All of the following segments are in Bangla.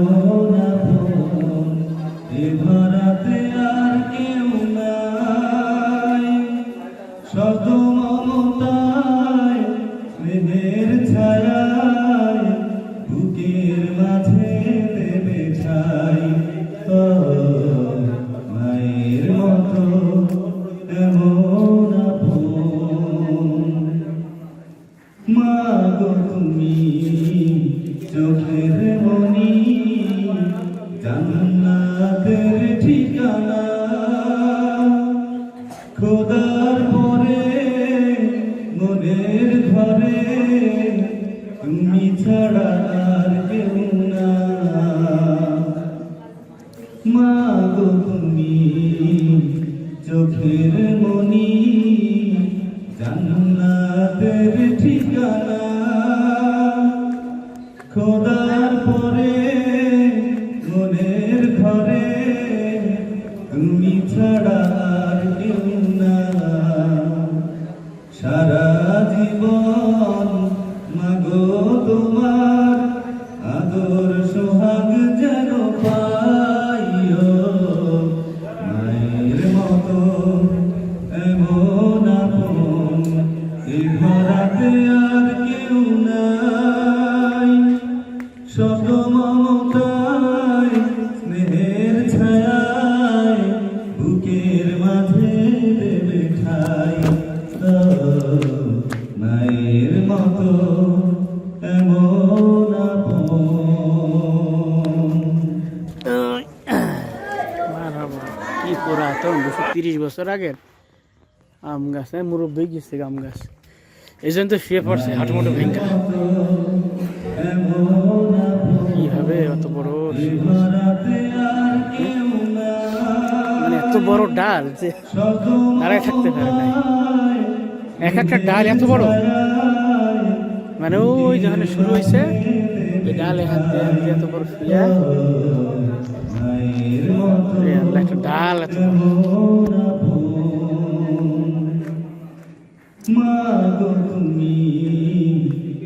এমন আপন এ ধরাতে আর কেউ নাই শত মমতায় স্নেহের ছায়ায় বুকের মাঝে দেবে ছাই ও মায়ের মতো এমন আপন মা গো তুমি চোখের মনি জান্নাতের ঠিকানা। খোদার পরে মনের ঘরে তুমি ছাড়া আর কেউ না। সারা জীবন মাগো তোমার আদর সোহাগ যেন আর কেউ নাই। কি পুরাতন, দুশো তিরিশ বছর আগের? আম গাছ হ্যাঁ মুরব্বী গেছে আম গাছ। এই জন্য তো শুয়ে পড়ছে হাঁটুমোটো ভেঙ্গা। কীভাবে অত বড় মানে এত বড় ডাল যে দাঁড়ায় থাকতে পারে নাই। এক একটা ডাল এত বড়। মানে ওই যেখানে শুরু হয়েছে, এই ডাল এখান দিয়ে এত বড় শুয়ে। ডাল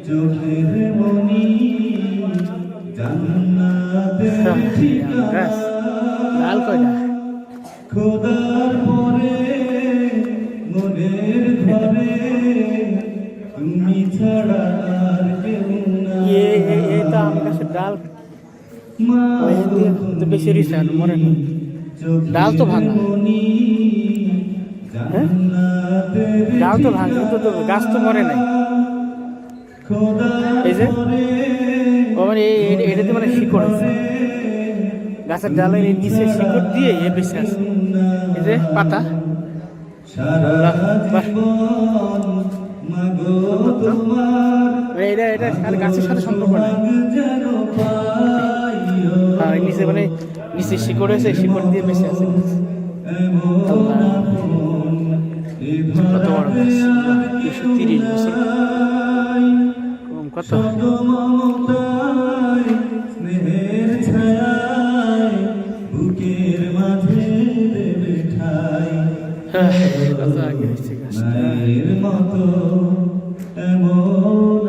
চোখের মনি জান্নাতের ঠিকানা খোদার পরে মনের ঘরে তুমি ছাড়া আর কেউ না এ এ এ তো আম ডাল মা তো বেশি রিসা মরে না ডাল তো ভাঙা। হ্যাঁ? ডাল তো ভাঙা তো গাছ তো মরে নাই। এই যে, ও মানে এটাতে মানে শিকড় আছে। গাছের ডালের নিচে শিকড় দিয়ে এ বেশি আছে। এই যে, পাতা। মানে এটা এটা গাছের সাথে সম্পর্ক নাই। হ্যাঁ নিচে মানে নিচে শিকড় আছে শিকড় দিয়ে বেশি আছে। কত বড় গাছ দুশো তিরিশ বছর। কম কত হ্যাঁ, আগে হয়েছে গাছটা মতো এমন